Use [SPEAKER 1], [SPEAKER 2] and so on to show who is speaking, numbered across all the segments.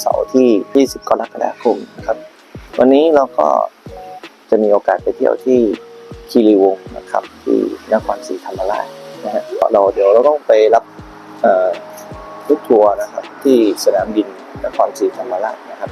[SPEAKER 1] เสาร์ที่ 20 กรกฎาคมนะครับ วันนี้เราก็จะมีโอกาสไปเที่ยวที่คีรีวงนะครับ ที่นครศรีธรรมราชนะฮะเราเดี๋ยวเราต้องไปรับลูกทัวร์นะครับที่สนามบินนครศรีธรรมราชนะครับ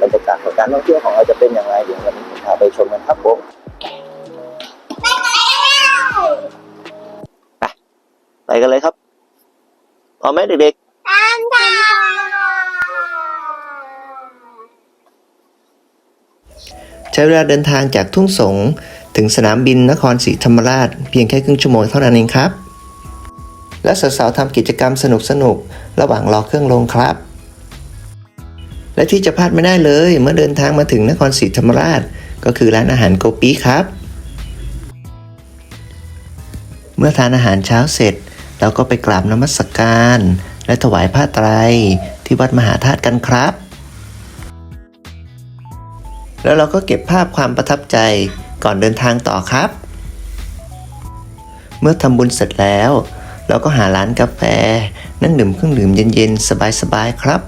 [SPEAKER 1] บรรยากาศของการท่องเที่ยวของเราจะเป็นอย่างไรเดี๋ยววันนี้ผมพาไปชมกันครับผมไปไปกันเลยครับพร้อมไหมเด็กๆ
[SPEAKER 2] ตามทาง
[SPEAKER 3] ใช้เวลาเดินทางจากทุ่งสงถึงสนามบินนครศรีธรรมราช เพียงแค่ครึ่งชั่วโมงเท่านั้นเองครับ และสาวๆทำกิจกรรมสนุกๆระหว่างรอเครื่องลงครับ และที่จะพลาดไม่ได้เลย เมื่อเดินทางมาถึงนครศรีธรรมราช ก็คือร้านอาหารโกปีครับ เมื่อทานอาหารเช้าเสร็จ เราก็ไปกราบนมัสการ และถวายผ้าไตรที่วัดมหาธาตุกันครับ แล้วเราก็เก็บภาพความประทับใจก่อนเดินทางต่อครับ เมื่อทำบุญเสร็จแล้ว เราก็หาร้านกาแฟ นั่งดื่มเครื่องดื่มเย็นๆ สบายๆ ครับ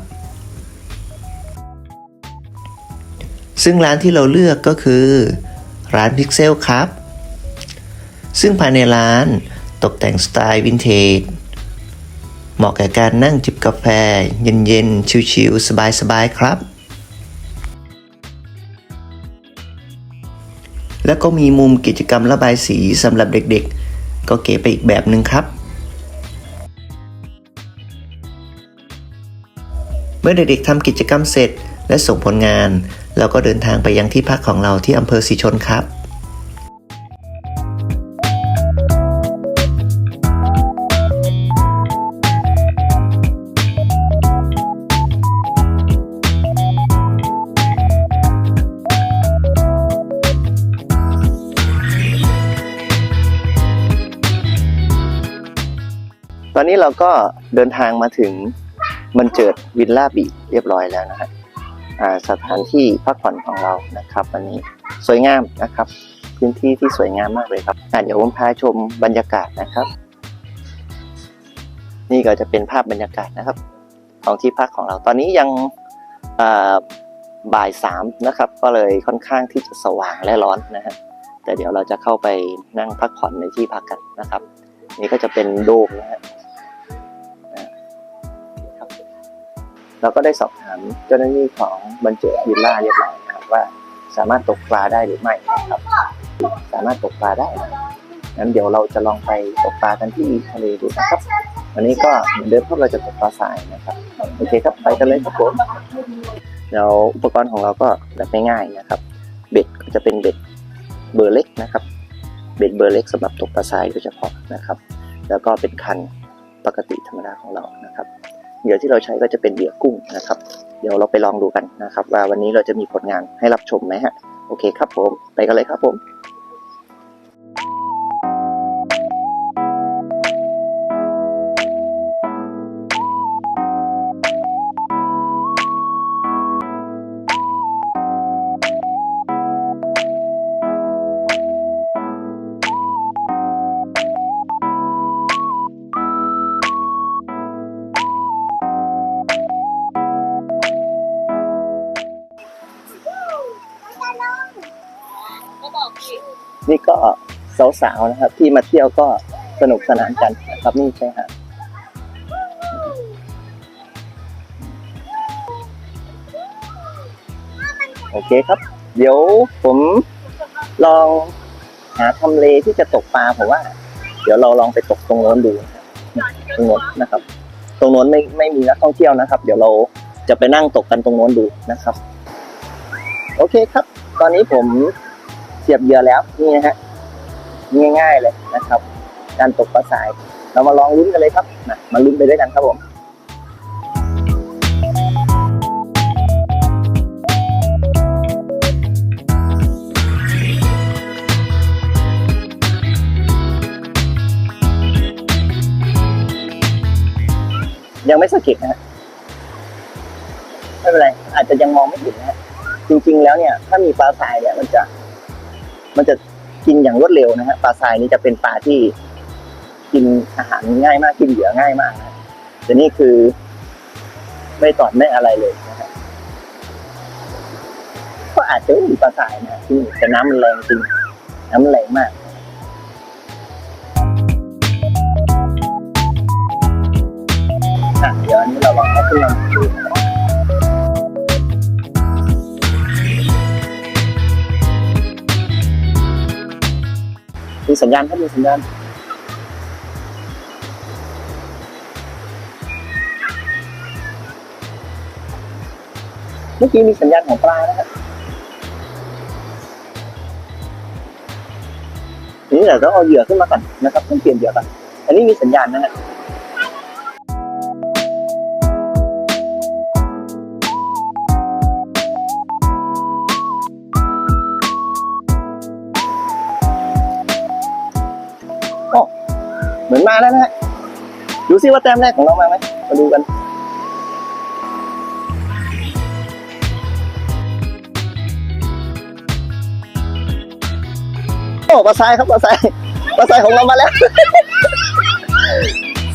[SPEAKER 3] ซึ่งร้านที่เราเลือกก็คือ ร้านพิกเซลครับ ซึ่งภายในร้านตกแต่งสไตล์วินเทจเหมาะแก่การนั่งจิบกาแฟ เย็นๆ ชิลๆ สบายๆ ครับ แล้วก็มีมุมกิจกรรมระบายสีสำหรับเด็กๆ ก็เก๋ไปอีกแบบหนึ่งครับ เมื่อเด็กๆทำกิจกรรมเสร็จและส่งผลงาน เราก็เดินทางไปยังที่พักของเราที่อำเภอสีชนครับ
[SPEAKER 1] ตอนนี้เราก็เดินทางมาถึงบันเจิดวิลล่าบีเรียบร้อยแล้วนะฮะอ่าสถานที่พักผ่อนของเรานะครับวันนี้สวยงามนะครับ พื้นที่ที่สวยงามมากเลยครับเดี๋ยวผมพาชมบรรยากาศนะครับ นี่ก็จะเป็นภาพบรรยากาศนะครับ ของที่พักของเราตอนนี้ยังบ่ายสามนะครับ ก็เลยค่อนข้างที่จะสว่างและร้อนนะฮะแต่เดี๋ยวเราจะเข้าไปนั่งพักผ่อนในที่พักกันนะครับ นี่ก็จะเป็นโดมนะฮะอ่าครับเราก็ได้สอบถามเจ้าหน้าที่ของบรรเจิดวิลล่าเรียบร้อยนะครับว่าสามารถตกปลาได้หรือไม่นะครับ สามารถตกปลาได้งั้นเดี๋ยวเราจะลองไปตกปลากันที่ทะเลดูนะครับวันนี้ก็เหมือนเดิมพวกเราจะตกปลาทรายนะครับโอเคครับไปกันเลยครับผมเดี๋ยวอุปกรณ์ของเราก็แบบง่ายๆนะครับ เบ็ดก็จะเป็นเบ็ดเบอร์เล็กนะครับ เป็นเบอร์เล็กสำหรับตกปลาทรายโดยเฉพาะนะครับ แล้วก็เป็นคันปกติธรรมดาของเรานะครับ เหยื่อที่เราใช้ก็จะเป็นเหยื่อกุ้งนะครับ เดี๋ยวเราไปลองดูกันนะครับ ว่าวันนี้เราจะมีผลงานให้รับชมไหมฮะ โอเคครับผม ไปกันเลยครับผม นี่ก็สาวๆนะครับ ที่มาเที่ยวก็สนุกสนานกันนะครับนี่ใช่ฮะโอเคครับ เดี๋ยวผมลองหาทำเลที่จะตกปลาผมว่า เดี๋ยวเราลองไปตกตรงโน้นดูตรงโน้นนะครับ ตรงโน้นไม่ไม่มีนักท่องเที่ยวนะครับ เดี๋ยวเราจะไปนั่งตกกันตรงโน้นดูนะครับ โอเคครับ ตอนนี้ผม เสียบเหยื่อแล้วนี่นะฮะง่ายๆเลยนะครับ การตกปลาสาย เรามาลองลุ้นกันเลยครับนะมาลุ้นไปด้วยกันครับผมยังไม่สะกิดนะฮะไม่เป็นไร อาจจะยังมองไม่เห็นนะฮะจริง ๆ แล้วเนี่ย ถ้ามีปลาสายเนี่ยมันจะ มันจะกินอย่างรวดเร็วนะฮะปลาทรายนี่จะเป็นปลาที่กินอาหารง่ายมากกินเหยื่อง่ายมากนะแต่นี่คือ ไม่ตอดไม่อะไรเลยนะครับก็อาจจะมีปลาสายนะที่แต่น้ำมันแรงจริงน้ำมันแรงมาก ญญาณครับมีสัญญาณเมื่อกี้มีสัญญาณของปลานะครับนี่เดี๋ยวเราเอาเหยื่อขึ้นมาก่อนนะครับต้องเปลี่ยนเหยื่อก่อนอันนี้มีสัญญาณนะครับ เหมือนมาแล้วนะฮะดูซิว่าแต้มแรกของเรามาไหมมาดูกันโอ้ปลาทรายครับปลาทรายปลาทรายของเรามาแล้ว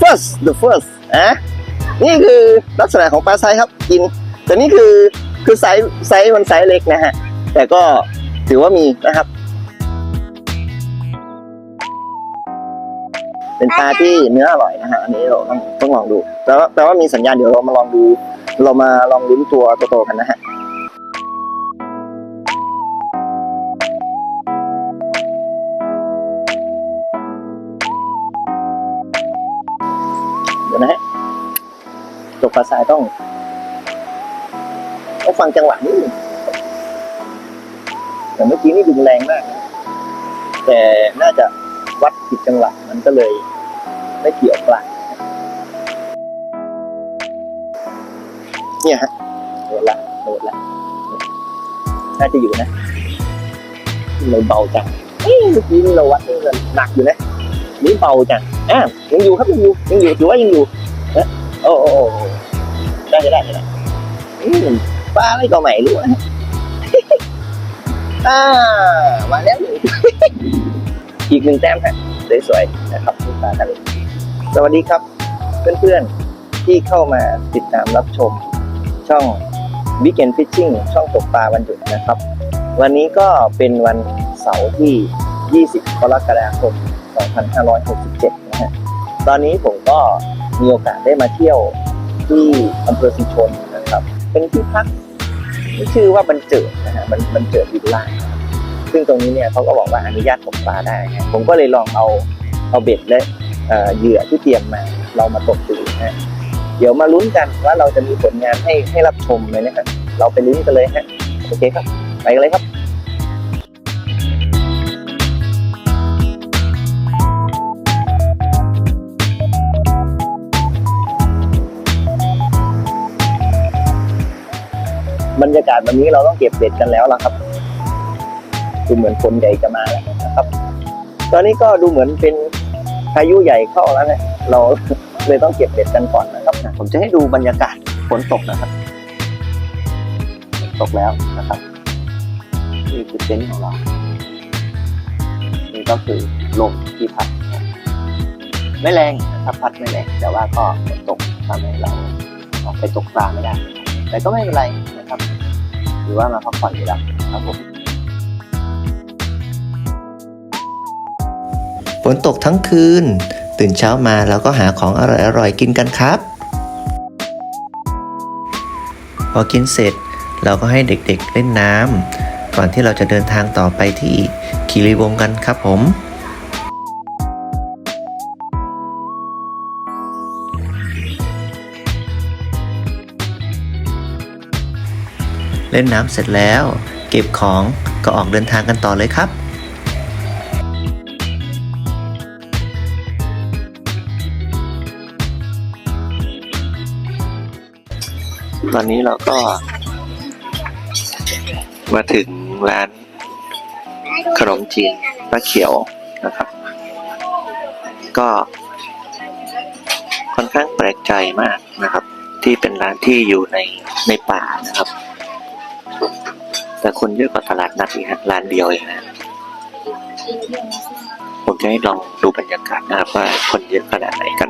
[SPEAKER 1] first the first อะนี่คือลักษณะของปลาทรายครับกิน แต่นี่คือคือไซส์ไซส์มันไซส์เล็กนะฮะ แต่ก็ถือว่ามีนะครับ เป็นปลาที่เนื้ออร่อยนะฮะอันนี้เราต้องต้องลองดูแต่ว่าแต่ว่ามีสัญญาณเดี๋ยวเรามาลองดู เรามาลองลุ้นตัวโตๆกันนะฮะเดี๋ยวนะฮะตกปลาทรายต้องต้องฟังจังหวะนิดนึงแต่เมื่อกี้นี่ดึงแรงมากนะแต่น่าจะวัด ผิดจังหวะมันก็เลยไม่เกี่ยวปลาเนี่ยฮะโดดละโดดละ น่าจะอยู่นะเลยเบาจังเมื่อกี้นี่เราวัดนี่มันหนักอยู่นะนี่เบาจังอะยังอยู่ครับยังอยู่ยังอยู่ถือว่ายังอยู่เอ๊ะโอ้โอ้โอ้ได้ได้ได้ได้อืมปลาอะไรก็ไม่รู้นะอ่ามาแล้วอีกหนึ่งแต้มฮะ สวยๆนะครับที่ปลาทะเลสวัสดีครับเพื่อนๆที่เข้ามาติดตามรับชมช่อง b i g a n Fishing ช่องตกปลาวันหยุดนะครับ วันนี้ก็เป็นวันเสาร์ที่ 20 กรกฎาคม 2567 นะฮะ ตอนนี้ผมก็มีโอกาสได้มาเที่ยวที่อำเภอสิชนนะครับ เป็นที่พักที่ชื่อว่าบรรเจิดนะฮะบรรเจิดวิลล่า ซึ่งตรงนี้เนี่ยเขาก็บอกว่าอนุญาตตกปลาได้ ผมก็เลยลองเอาเอาเบ็ดและเอ่อเหยื่อที่เตรียมมาเรามาตกดูนะฮะเดี๋ยวมาลุ้นกันว่าเราจะมีผลงานให้ให้รับชมเลยนะฮะเราไปลุ้นกันเลยฮะโอเคครับ ไปกันเลยครับบรรยากาศวันนี้เราต้องเก็บเบ็ดกันแล้วล่ะครับ ดูเหมือนฝนใหญ่จะมาแล้วนะครับ ตอนนี้ก็ดูเหมือนเป็นพายุใหญ่เข้าแล้วนะเราเลยต้องเก็บเบ็ดกันก่อนนะครับ ผมจะให้ดูบรรยากาศฝนตกนะครับ ตกแล้วนะครับนี่คือเต็นท์ของเรานี่ก็คือลมที่พัดนะครับไม่แรงนะครับพัดไม่แรงแต่ว่าก็ฝนตกทำให้เราออกไปตกปลาไม่ได้ แต่ก็ไม่เป็นไรนะครับ หรือว่ามาพักผ่อนอยู่แล้วครับผม
[SPEAKER 3] ฝนตกทั้งคืน ตื่นเช้ามาเราก็หาของอร่อยๆกินกันครับ พอกินเสร็จเราก็ให้เด็กๆเล่นน้ำก่อนที่เราจะเดินทางต่อไปที่คีรีวงกันครับผมเล่นน้ำเสร็จแล้ว เก็บของก็ออกเดินทางกันต่อเลยครับ
[SPEAKER 1] ตอนนี้เราก็ มาถึงร้านขนมจีนป้าเขียวนะครับ ก็ค่อนข้างแปลกใจมากนะครับ ที่เป็นร้านที่อยู่ในในป่านะครับ แต่คนเยอะกว่าตลาดนัดอีกฮะร้านเดียวเองนะผมจะให้ลองดูบรรยากาศนะครับว่าคนเยอะขนาดไหนกัน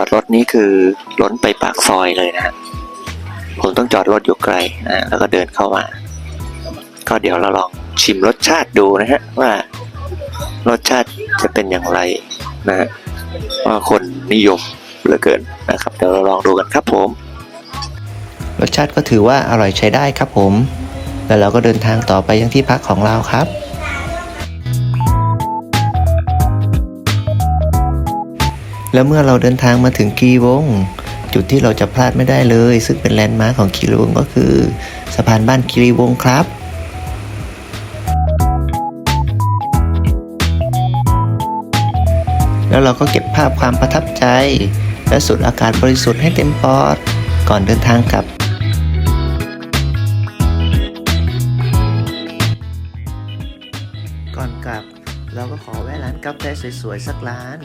[SPEAKER 1] อดรถนี้คือล้นไปปากซอยเลยนะฮะผมต้องจอดรถอยู่ไกลนะแล้วก็เดินเข้ามา ก็เดี๋ยวเราลองชิมรสชาติดูนะฮะว่ารสชาติจะเป็นอย่างไรนะฮะว่าคนนิยมเหลือเกินนะครับเดี๋ยวเราลองดูกันครับผม
[SPEAKER 3] รสชาติก็ถือว่าอร่อยใช้ได้ครับผม แล้วเราก็เดินทางต่อไปยังที่พักของเราครับ แล้วเมื่อเราเดินทางมาถึงกีวง จุดที่เราจะพลาดไม่ได้เลย ซึ่งเป็นแลนด์มาร์คของคีรีวงก็คือสะพานบ้านคีรีวงครับแล้วเราก็เก็บภาพความประทับใจ และสุดอากาศบริสุทธิ์ให้เต็มปอด ก่อนเดินทางกลับ กาแฟสวยๆ สักร้าน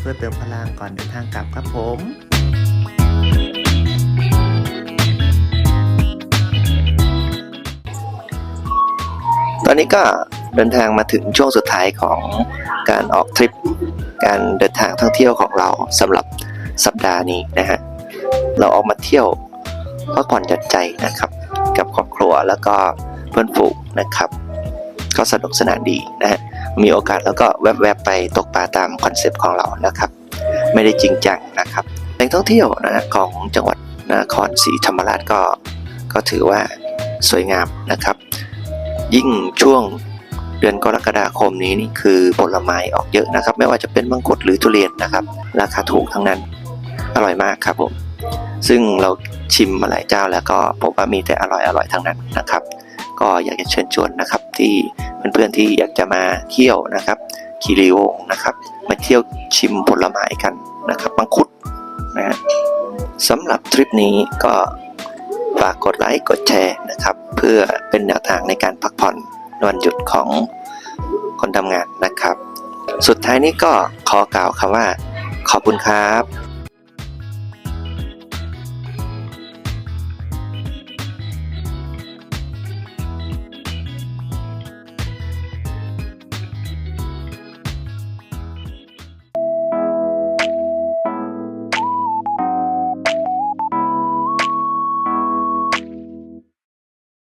[SPEAKER 3] เพื่อเติมพลังก่อนเดินทางกลับครับผม
[SPEAKER 1] ตอนนี้ก็เดินทางมาถึงช่วงสุดท้ายของการออกทริป การเดินทางท่องเที่ยวของเราสำหรับสัปดาห์นี้นะฮะเราออกมาเที่ยวพักผ่อนหย่อนใจนะครับ กับครอบครัวแล้วก็เพื่อนฝูงนะครับ ก็สนุกสนานดีนะฮะ มีโอกาสแล้วก็แวบๆไปตกปลาตามคอนเซปต์ของเรานะครับ ไม่ได้จริงจังนะครับแหล่งท่องเที่ยวนะของจังหวัดนครศรีธรรมราชก็ก็ถือว่าสวยงามนะครับ ยิ่งช่วงเดือนกรกฎาคมนี้นี่คือผลไม้ออกเยอะนะครับ ไม่ว่าจะเป็นมังคุดหรือทุเรียนนะครับ ราคาถูกทั้งนั้นอร่อยมากครับผมซึ่งเราชิมมาหลายเจ้าแล้วก็ผมว่ามีแต่อร่อยอร่อยทั้งนั้นนะครับ ก็อยากจะเชิญชวนนะครับที่เพื่อนๆที่อยากจะมาเที่ยวนะครับคีรีวงนะครับมาเที่ยวชิมผลไม้กันนะครับมังคุดนะฮะสำหรับทริปนี้ก็ฝากกดไลค์กดแชร์นะครับ เพื่อเป็นแนวทางในการพักผ่อนวันหยุดของคนทำงานนะครับ สุดท้ายนี้ก็ขอกล่าวคำว่า ขอบคุณครับ